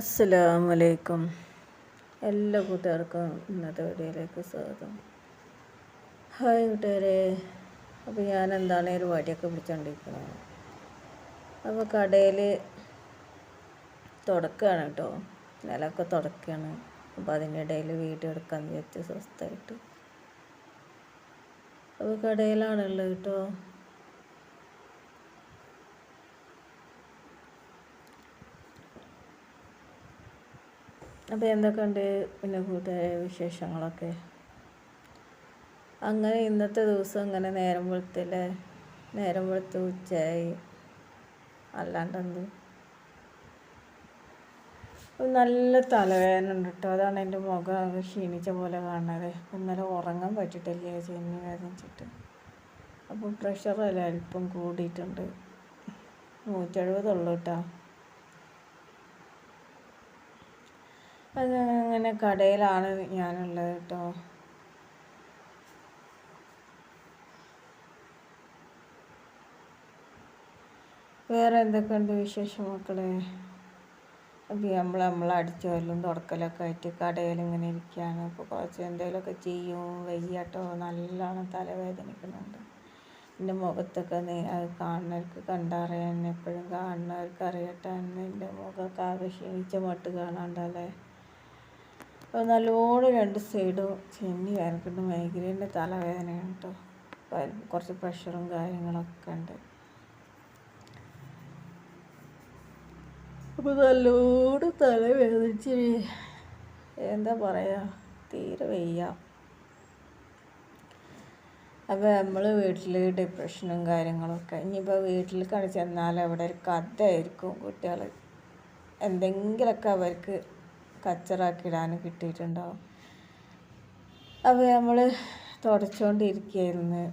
അസ്സലാമലൈക്കും. എല്ലാ കൂട്ടുകാർക്കും ഇന്നത്തെ വീഡിയോയിലേക്ക് സ്വാഗതം. ഹായ് കൂട്ടുകാരെ. അപ്പോൾ ഞാൻ എന്താണ് ഒരു വടിയൊക്കെ പിടിച്ചോണ്ടിരിക്കുന്നത് അപ്പോൾ കടയിൽ തുടക്കുകയാണ് കേട്ടോ. നിലമൊക്കെ തുടക്കുകയാണ് അപ്പോൾ അതിനിടയിൽ വീഡിയോ എടുക്കാൻ വിചാരിച്ച് സ്വസ്ഥമായിട്ട്. അപ്പോൾ കടയിലാണുള്ളത് കേട്ടോ. അപ്പോൾ എന്തൊക്കെയുണ്ട് പിന്നെ കൂട്ടുകാരെ വിശേഷങ്ങളൊക്കെ? അങ്ങനെ ഇന്നത്തെ ദിവസം ഇങ്ങനെ നേരം വെളുത്തില്ലേ? നേരം വെളുത്ത് ഉച്ചയായി. അല്ലാണ്ടെന്ത്? നല്ല തലവേദന ഉണ്ട് കേട്ടോ അതാണ് എന്റെ മുഖം ക്ഷീണിച്ച പോലെ കാണുന്നത് ഇന്നലെ ഉറങ്ങാൻ പറ്റിയിട്ടില്ല ചെന്നി വേദനിച്ചിട്ട്. അപ്പോൾ പ്രഷർ അല്പം കൂടിയിട്ടുണ്ട്. നൂറ്റെഴുപതുള്ളൂ കേട്ടോ അങ്ങനെ കടയിലാണ് ഞാനുള്ളത് കേട്ടോ. വേറെ എന്തൊക്കെയുണ്ട് വിശേഷം മക്കളെ നമ്മൾ നമ്മൾ അടിച്ചു തുടക്കലൊക്കെ ആയിട്ട് കടയിൽ ഇങ്ങനെ ഇരിക്കുകയാണ്. അപ്പോൾ കുറച്ച് എന്തെങ്കിലുമൊക്കെ ചെയ്യും. വയ്യാട്ടോ. നല്ലോണം തലവേദനിക്കുന്നുണ്ട്. എന്റെ മുഖത്തൊക്കെ അത് കാണുന്നവർക്ക് കണ്ടറിയാൻ എപ്പോഴും കാണുന്നവർക്ക് അറിയട്ടെ എന്റെ മുഖമൊക്കെ ആകെ ക്ഷീണിച്ച മട്ട് കാണാണ്ടല്ലേ? അപ്പോൾ നല്ലോണം രണ്ട് സൈഡും ചെന്നി വേനൽക്കുണ്ട് മൈഗ്രൈന്റെ തലവേദനയാണ് കേട്ടോ കുറച്ച് പ്രഷറും കാര്യങ്ങളൊക്കെ ഉണ്ട്. അപ്പോൾ നല്ലോണം തലവേദനിച്ച് എന്താ പറയുക തീരെ വയ്യ. അപ്പോൾ നമ്മൾ വീട്ടിൽ ഡിപ്രഷനും കാര്യങ്ങളൊക്കെ ഇനിയിപ്പോൾ വീട്ടിൽ കണി ചെന്നാൽ അവിടെ ഒരു കഥയായിരിക്കും കുട്ടികൾ എന്തെങ്കിലുമൊക്കെ അവർക്ക് കച്ചറാക്കിയിടാൻ കിട്ടിയിട്ടുണ്ടാവും. അപ്പോൾ നമ്മൾ തുടച്ചുകൊണ്ടിരിക്കുകയായിരുന്നു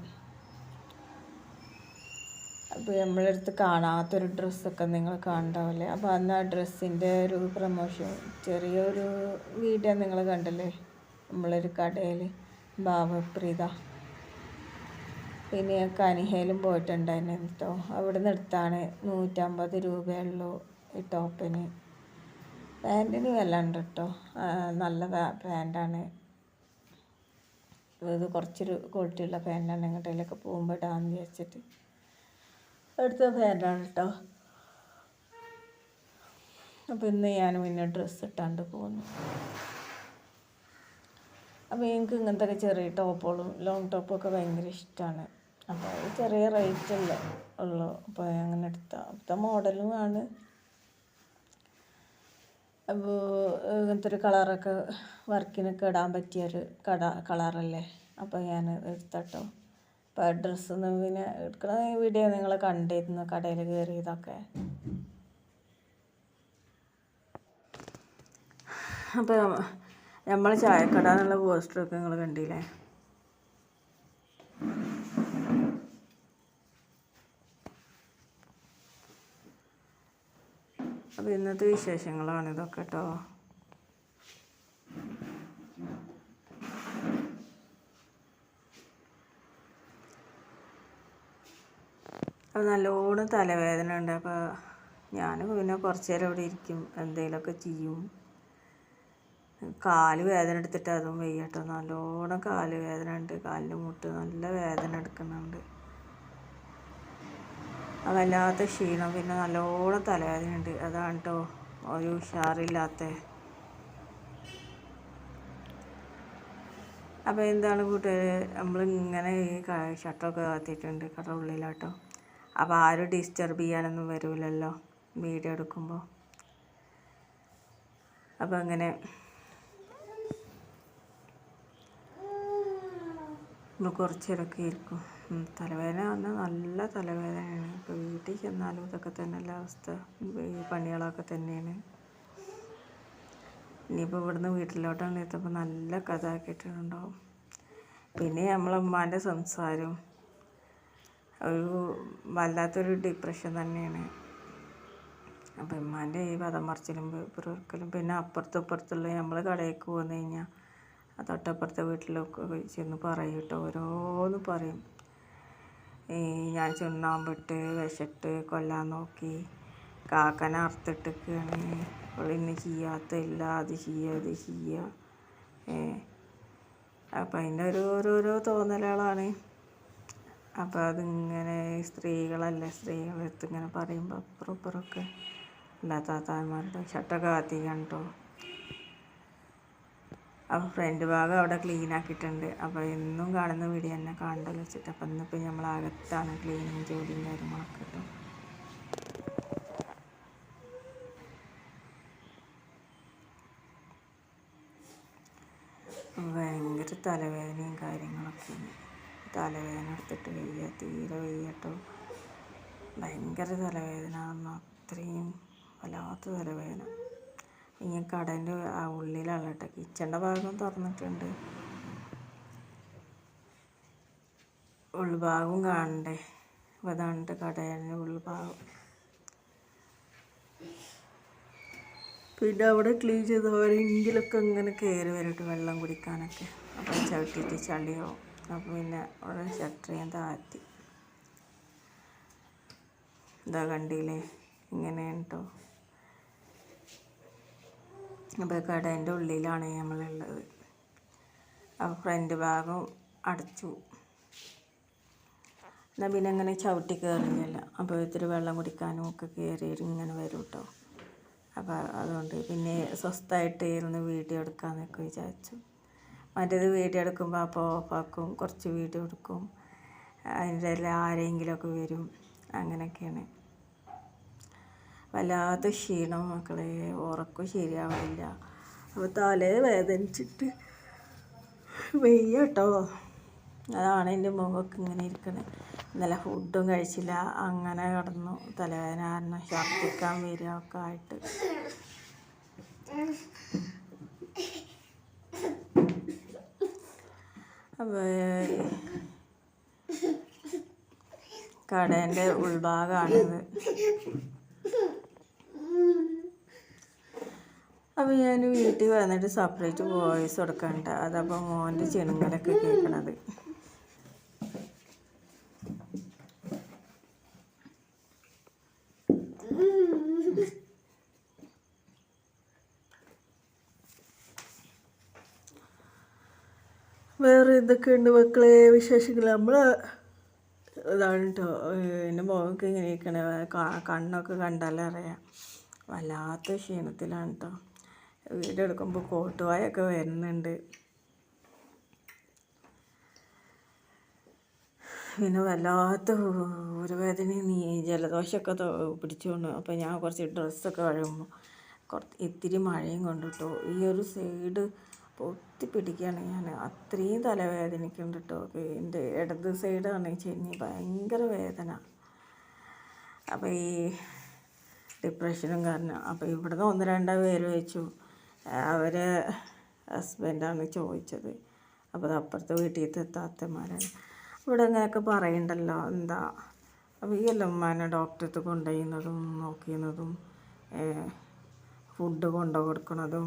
അപ്പോൾ നമ്മളെടുത്ത് കാണാത്തൊരു ഡ്രസ്സൊക്കെ നിങ്ങൾ കാണണ്ടാവില്ലേ അപ്പോൾ അന്ന് ആ ഡ്രസ്സിന്റെ ഒരു പ്രമോഷൻ ചെറിയൊരു വീഡിയോ നിങ്ങൾ കണ്ടല്ലേ? നമ്മളൊരു കടയിൽ ഭാവപ്രീത പിന്നെ കനിഹയിലും പോയിട്ടുണ്ടായിരുന്നു കേട്ടോ അവിടെ നിന്ന് എടുത്താണ് നൂറ്റമ്പത് രൂപയുള്ളൂ ഈ ടോപ്പിന്. പാന്റിന് വില ഉണ്ട് കേട്ടോ നല്ല പാന്റാണ്. ഇത് കുറച്ചൊരു ക്വാളിറ്റിയുള്ള പാന്റാണ്. എങ്ങോട്ടേലൊക്കെ പോകുമ്പോൾ ഇടാമെന്ന് വിചാരിച്ചിട്ട് എടുത്ത പാന്റാണ് കേട്ടോ അപ്പോൾ ഇന്ന് ഞാൻ പിന്നെ ഡ്രസ്സ് ഇട്ടാണ്ട് പോകുന്നു അപ്പോൾ എനിക്ക് ഇങ്ങനത്തെ ചെറിയ ടോപ്പുകളും ലോങ് ടോപ്പൊക്കെ ഭയങ്കര ഇഷ്ടമാണ് അപ്പോൾ ചെറിയ റേറ്റ് അല്ലേ ഉള്ളൂ. അപ്പോൾ അങ്ങനെ എടുത്ത. അടുത്ത മോഡലും ആണ്. ഇങ്ങനത്തെ ഒരു കളറൊക്കെ വർക്കിനൊക്കെ ഇടാൻ പറ്റിയ ഒരു കളറല്ലേ? അപ്പോൾ ഞാൻ എടുത്തട്ടോ. അപ്പോൾ ഡ്രസ്സ് പിന്നെ എടുക്കണ വീഡിയോ നിങ്ങൾ കണ്ടിരുന്നു? കടയിൽ കയറിയതൊക്കെ അപ്പോൾ നമ്മൾ ചായക്കട എന്നുള്ള പോസ്റ്ററൊക്കെ നിങ്ങൾ കണ്ടില്ലേ അപ്പോൾ ഇന്നത്തെ വിശേഷങ്ങളാണ് ഇതൊക്കെ കേട്ടോ അപ്പോൾ നല്ലോണം തലവേദന ഉണ്ട്. അപ്പോൾ ഞാൻ പിന്നെ കുറച്ച് നേരം ഇവിടെ ഇരിക്കും. എന്തെങ്കിലുമൊക്കെ ചെയ്യും. കാൽ വേദന എടുത്തിട്ട് അതും വയ്യാട്ടോ നല്ലോണം കാൽ വേദന ഉണ്ട്. കാലിന്റെ മുട്ട് നല്ല വേദന എടുക്കുന്നുണ്ട്. വല്ലാത്ത ക്ഷീണം. പിന്നെ നല്ലോണം തലവേദനയുണ്ട് അതാണ് കേട്ടോ ഒരു ഉഷാറില്ലാത്ത. അപ്പോൾ എന്താണ് കൂട്ടുകാർ നമ്മളിങ്ങനെ ഈ ഷട്ടറൊക്കെ കത്തിയിട്ടുണ്ട്. കട ഉള്ളിലാട്ടോ. അപ്പോൾ ആരും ഡിസ്റ്റർബ് ചെയ്യാനൊന്നും വരില്ലല്ലോ വീഡിയോ എടുക്കുമ്പോൾ അപ്പോൾ അങ്ങനെ നമ്മൾ കുറച്ച് ഇരിക്കും. തലവേദന വന്നാൽ നല്ല തലവേദനയാണ്. ഇപ്പോൾ വീട്ടിൽ ചെന്നാലും ഇതൊക്കെ തന്നെയല്ല അവസ്ഥ. ഈ പണികളൊക്കെ തന്നെയാണ്. ഇനിയിപ്പോൾ ഇവിടുന്ന് വീട്ടിലോട്ടാണ് എത്തുമ്പോൾ നല്ല കഥ കേട്ടിട്ടുണ്ടാവും. പിന്നെ നമ്മളമ്മാന്റെ സംസാരം. ഒരു വല്ലാത്തൊരു ഡിപ്രഷൻ തന്നെയാണ്. അപ്പം ഉമ്മാന്റെ ഈ വധം മറിച്ചിലും പിറക്കലും പിന്നെ അപ്പുറത്തും ഇപ്പുറത്തുള്ള നമ്മൾ കടയിലേക്ക് പോന്നു കഴിഞ്ഞാൽ തൊട്ടപ്പുറത്തെ വീട്ടിലൊക്കെ ചെന്ന് പറയും കേട്ടോ. ഓരോന്ന് പറയും. ഞാൻ ചുണ്ണാമ്പിട്ട് വിശട്ട് കൊല്ലാൻ നോക്കി. കാക്കനെ അറുത്തിട്ടിരിക്കുകയാണ്. ഇന്ന് ചെയ്യാത്തല്ല അത് ചെയ്യുക ഇത് ചെയ്യുക ഏ. അപ്പം അതിന്റെ ഒരു ഓരോരോ തോന്നലുകളാണ്. അപ്പോൾ അതിങ്ങനെ സ്ത്രീകളല്ലേ? സ്ത്രീകളെടുത്ത് ഇങ്ങനെ പറയുമ്പോൾ അപ്പുറം ഇപ്പുറമൊക്കെ എല്ലാ താത്താന്മാരുടെ ഷട്ടൊക്കെ കത്തിക്കാൻ കേട്ടോ അപ്പോൾ ഫ്രണ്ട് ഭാഗം അവിടെ ക്ലീൻ ആക്കിയിട്ടുണ്ട്. അപ്പോൾ എന്നും കാണുന്ന വീഡിയോ തന്നെ കാണണ്ടല്ലോ വെച്ചിട്ട്. അപ്പം ഇന്നിപ്പോൾ നമ്മൾ അകത്താണ് ക്ലീനിങ് ജോലിയും കാര്യങ്ങളൊക്കെ കേട്ടോ ഭയങ്കര തലവേദനയും കാര്യങ്ങളൊക്കെ. തലവേദന എടുത്തിട്ട് വയ്യ തീരെ വയ്യട്ടോ ഭയങ്കര തലവേദന. പറഞ്ഞാൽ അത്രയും വല്ലാത്ത തലവേദന. ഇനി കടേന്റെ ആ ഉള്ളിലാണ് കേട്ടോ. കിച്ചന്റെ ഭാഗം തുറന്നിട്ടുണ്ട്. ഉൾഭാഗവും കാണണ്ടേ? അപ്പോൾ അതാണ് കടേന്റെ ഉൾഭാഗം. പിന്നെ അവിടെ ക്ലീൻ ചെയ്തവരെങ്കിലൊക്കെ ഇങ്ങനെ കയറി വരട്ടെ വെള്ളം കുടിക്കാനൊക്കെ. അപ്പം ചവിട്ടിയിട്ട് ചളിയാവും. അപ്പം പിന്നെ അവിടെ ഷട്ടർ ഞാൻ താഴ്ത്തി. ഇതാ കണ്ടില്ലേ? ഇങ്ങനെയാണ് കേട്ടോ അപ്പോൾ കടേന്റെ ഉള്ളിലാണ് നമ്മളുള്ളത്. അപ്പോൾ ഫ്രണ്ട് ഭാഗം അടച്ചു. എന്നാൽ പിന്നെ അങ്ങനെ ചവിട്ടി കയറില്ല അപ്പോൾ ഇത്തിരി വെള്ളം കുടിക്കാനും ഒക്കെ കയറി ഇങ്ങനെ വരും കേട്ടോ അപ്പോൾ അതുകൊണ്ട് പിന്നെ സ്വസ്ഥമായിട്ട് ഇരുന്ന് വീഡിയോ എടുക്കാമെന്നൊക്കെ വിചാരിച്ചു. മറ്റേത് വീഡിയോ എടുക്കുമ്പോൾ അപ്പോൾ ഓഫാക്കും കുറച്ച് വീഡിയോ എടുക്കും. അതിന്റെ എല്ലാം ആരെങ്കിലുമൊക്കെ വരും. അങ്ങനെയൊക്കെയാണ്. വല്ലാത്ത ക്ഷീണം മക്കളെ ഉറക്കം ശരിയാവില്ല അപ്പോൾ തലേ വേദനിച്ചിട്ട് വെയ്യ കേട്ടോ. അതാണ് എന്റെ മുഖമൊക്കെ ഇങ്ങനെ ഇരിക്കണേ. ഇന്നലെ ഫുഡും കഴിച്ചില്ല. അങ്ങനെ കിടന്നു. തലവേദന കാരണം ഛർദ്ദിക്കാൻ വരിക ഒക്കെ ആയിട്ട്. അപ്പോൾ കടേന്റെ ഉൾഭാഗമാണിത് അപ്പോൾ ഞാൻ വീട്ടിൽ വന്നിട്ട് സെപ്പറേറ്റ് വോയിസ് കൊടുക്കണ്ട അതപ്പോൾ മോന്റെ ചെണുങ്ങലൊക്കെ കേൾക്കണത് വേറെ എന്തൊക്കെയുണ്ട് മക്കളെ വിശേഷങ്ങൾ? നമ്മൾ ഇതാണ് കേട്ടോ എന്റെ മുഖമൊക്കെ ഇങ്ങനെ ഇരിക്കണേ. കണ്ണൊക്കെ കണ്ടാലറിയാം. വല്ലാത്ത ക്ഷീണത്തിലാണ് കേട്ടോ വീഡിയോ എടുക്കുമ്പോൾ കോട്ടുവായൊക്കെ വരുന്നുണ്ട്. പിന്നെ വല്ലാത്ത ഊരവേദനയും നീ ജലദോഷമൊക്കെ പിടിച്ചുകൊണ്ട് അപ്പോൾ ഞാൻ കുറച്ച് ഡ്രസ്സൊക്കെ കഴിയുമ്പോൾ കുറച്ച് ഇത്തിരി മഴയും കൊണ്ടിട്ടോ ഈ ഒരു സൈഡ് പൊത്തി പിടിക്കുകയാണ് ഞാൻ അത്രയും തലവേദനയ്ക്കുണ്ട് കേട്ടോ എന്റെ ഇടത് സൈഡാണ് ചെന്നി ഭയങ്കര വേദന. അപ്പോൾ ഈ ഡിപ്രഷനും കാരണം. അപ്പോൾ ഇവിടുന്ന് ഒന്ന് രണ്ടോ പേര് വെച്ചു. അവരെ ഹസ്ബൻഡാണ് ചോദിച്ചത്. അപ്പോൾ അപ്പുറത്തെ വീട്ടിലത്തെ താത്തമാരാണ്. ഇവിടെ അങ്ങനെയൊക്കെ പറയണ്ടല്ലോ. എന്താ? അപ്പോൾ ഈ എല്ലാം ഉമ്മാനെ ഡോക്ടർക്ക് കൊണ്ടുപോയിരുന്നതും നോക്കിയിരുന്നതും ഫുഡ് കൊണ്ടു കൊടുക്കുന്നതും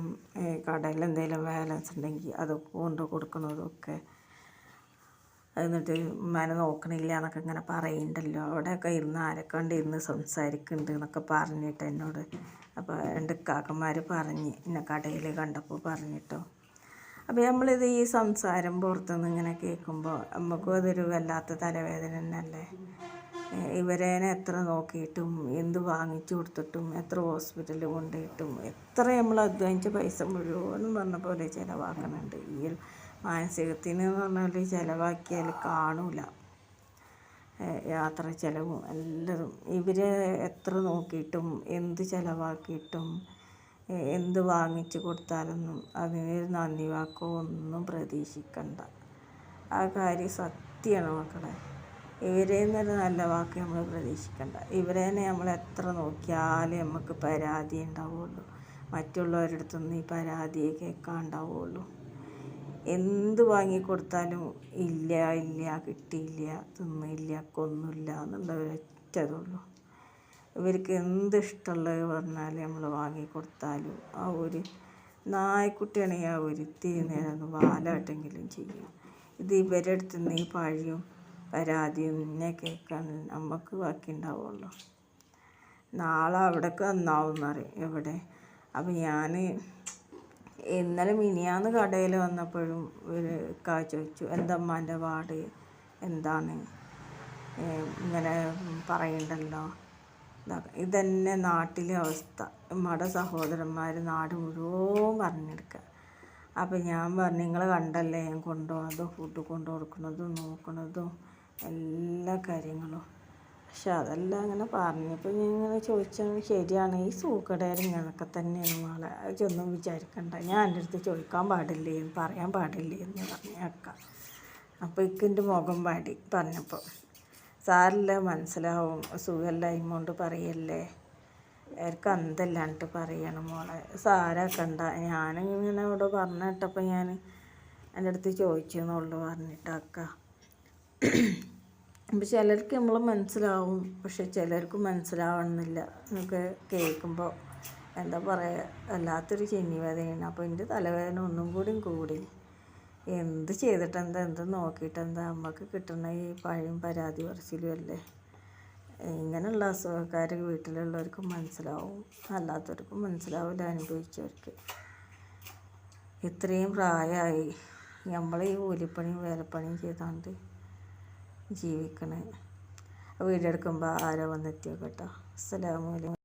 കടയിൽ എന്തെങ്കിലും ബാലൻസ് ഉണ്ടെങ്കിൽ അതൊക്കെ കൊണ്ടു കൊടുക്കുന്നതും ഒക്കെ എന്നിട്ട് ഉമ്മാനെ നോക്കണില്ല എന്നൊക്കെ ഇങ്ങനെ പറയുന്നുണ്ടല്ലോ അവിടെയൊക്കെ ഇരുന്ന് ആരൊക്കെ ഉണ്ട് ഇരുന്ന് സംസാരിക്കുന്നുണ്ട് എന്നൊക്കെ പറഞ്ഞിട്ട് എന്നോട്. അപ്പോൾ രണ്ട് കാക്കന്മാർ പറഞ്ഞ് എന്നെ കടയിൽ കണ്ടപ്പോൾ പറഞ്ഞിട്ടോ. അപ്പോൾ നമ്മളിത് ഈ സംസാരം പുറത്തുനിന്ന് ഇങ്ങനെ കേൾക്കുമ്പോൾ നമുക്കും അതൊരു വല്ലാത്ത തലവേദന തന്നെയല്ലേ? ഇവരേനെ എത്ര നോക്കിയിട്ടും എന്ത് വാങ്ങിച്ചു കൊടുത്തിട്ടും എത്ര ഹോസ്പിറ്റലിൽ കൊണ്ടുപോയിട്ടും എത്ര നമ്മൾ അധ്വാനിച്ച പൈസ മുഴുവനും പറഞ്ഞ പോലെ ചിലവാക്കുന്നുണ്ട്. ഈ മാനസികത്തിന് എന്ന് പറഞ്ഞാൽ ചിലവാക്കിയാൽ കാണില്ല യാത്ര ചിലവും എല്ലതും. ഇവരെ എത്ര നോക്കിയിട്ടും എന്ത് ചിലവാക്കിയിട്ടും എന്ത് വാങ്ങിച്ചു കൊടുത്താലൊന്നും അതിന് നന്ദി വാക്കോ ഒന്നും പ്രതീക്ഷിക്കണ്ട. ആ കാര്യം സത്യമാണ് മക്കളെ. ഇവരെ നിന്നൊരു നല്ല വാക്ക് നമ്മൾ പ്രതീക്ഷിക്കണ്ട. ഇവരെ തന്നെ നമ്മൾ എത്ര നോക്കിയാലും നമുക്ക് പരാതി ഉണ്ടാവുള്ളൂ മറ്റുള്ളവരുടെ അടുത്തൊന്നും ഈ പരാതിയെ കേൾക്കാണ്ടാവുള്ളൂ എന്ത് വാങ്ങിക്കൊടുത്താലും ഇല്ല ഇല്ല കിട്ടിയില്ല തിന്നില്ല കൊന്നില്ല എന്നുള്ള ഒരൊറ്റതുള്ളൂ ഇവർക്ക് എന്ത് ഇഷ്ടമുള്ളത് പറഞ്ഞാൽ നമ്മൾ വാങ്ങിക്കൊടുത്താലും ആ ഒരു നായ്ക്കുട്ടിയാണെങ്കിൽ ആ ഒരു ഇത്തിരി നേരം വാലാട്ടെങ്കിലും ചെയ്യും. ഇത് ഇവരുടെ അടുത്ത് നിന്ന് ഈ പഴിയും പരാതിയും എന്നെ കേൾക്കാൻ നമുക്ക് ബാക്കി ഉണ്ടാവുള്ളൂ. നാളെ അവിടേക്ക് നന്നാവും എന്നറിയും എവിടെ? അപ്പം ഞാൻ ഇന്നലെ മിനിയാന്ന് കടയിൽ വന്നപ്പോഴും ഒരു കാഴ്ച ചോദിച്ചു എന്താ ഉമ്മാന്റെ പാട് എന്താണ് ഇങ്ങനെ പറയണ്ടല്ലോ. ഇതാ- ഇതന്നെ നാട്ടിലെ അവസ്ഥ. ഉമ്മയുടെ സഹോദരന്മാർ നാട് മുഴുവൻ പറഞ്ഞെടുക്കുക അപ്പം ഞാൻ പറഞ്ഞു നിങ്ങൾ കണ്ടല്ലേ? ഞാൻ കൊണ്ടുപോകുന്നതും ഫുഡ് കൊണ്ടു കൊടുക്കുന്നതും നോക്കുന്നതും എല്ലാ കാര്യങ്ങളും. പക്ഷെ അതെല്ലാം അങ്ങനെ പറഞ്ഞപ്പോൾ ഞാൻ ഇങ്ങനെ ചോദിച്ചാൽ ശരിയാണ് ഈ സൂക്കടയിൽ ഇങ്ങനൊക്കെ തന്നെയാണ് മോളെ. അതൊന്നും വിചാരിക്കണ്ട. ഞാൻ എന്റെ അടുത്ത് ചോദിക്കാൻ പാടില്ലേ പറയാൻ പാടില്ലേ എന്ന് പറഞ്ഞേക്കാം അപ്പോൾ ഇക്കിന്റെ മുഖം പാടി പറഞ്ഞപ്പോൾ സാറില്ല മനസ്സിലാവും. സുഖമില്ലായ്മ കൊണ്ട് പറയല്ലേ. അവർക്ക് അന്തല്ലാണ്ട് പറയണം മോളെ. സാരാക്കണ്ട ഞാനിങ്ങനെ ഇവിടെ പറഞ്ഞിട്ടപ്പോൾ ഞാൻ എന്റെ അടുത്ത് ചോദിച്ചു എന്നുള്ളു പറഞ്ഞിട്ടക്ക അപ്പം ചിലർക്ക് നമ്മൾ മനസ്സിലാവും പക്ഷെ ചിലർക്ക് മനസ്സിലാവണമെന്നില്ല എന്നൊക്കെ കേൾക്കുമ്പോൾ എന്താ പറയുക വല്ലാത്തൊരു ചെന്നി വേദനയാണ് അപ്പോൾ എന്റെ തലവേദന ഒന്നും കൂടിയും കൂടി. എന്ത് ചെയ്തിട്ടെന്താ എന്ത് നോക്കിയിട്ടെന്താ നമുക്ക് കിട്ടുന്ന ഈ പഴയും പരാതി പറച്ചിലും അല്ലേ? ഇങ്ങനെയുള്ള അസുഖക്കാർ വീട്ടിലുള്ളവർക്ക് മനസ്സിലാവും അല്ലാത്തവർക്കും മനസ്സിലാവില്ല അനുഭവിച്ചവർക്ക്. ഇത്രയും പ്രായമായി നമ്മൾ ഈ കൂലിപ്പണിയും വേലപ്പണിയും ചെയ്താണ്ട് ജീവിക്കണേ. വീഡിയോ എടുക്കുമ്പോൾ ആരോ വന്നെത്തിയോ കേട്ടോ. അസ്സലാമു അലൈക്കും.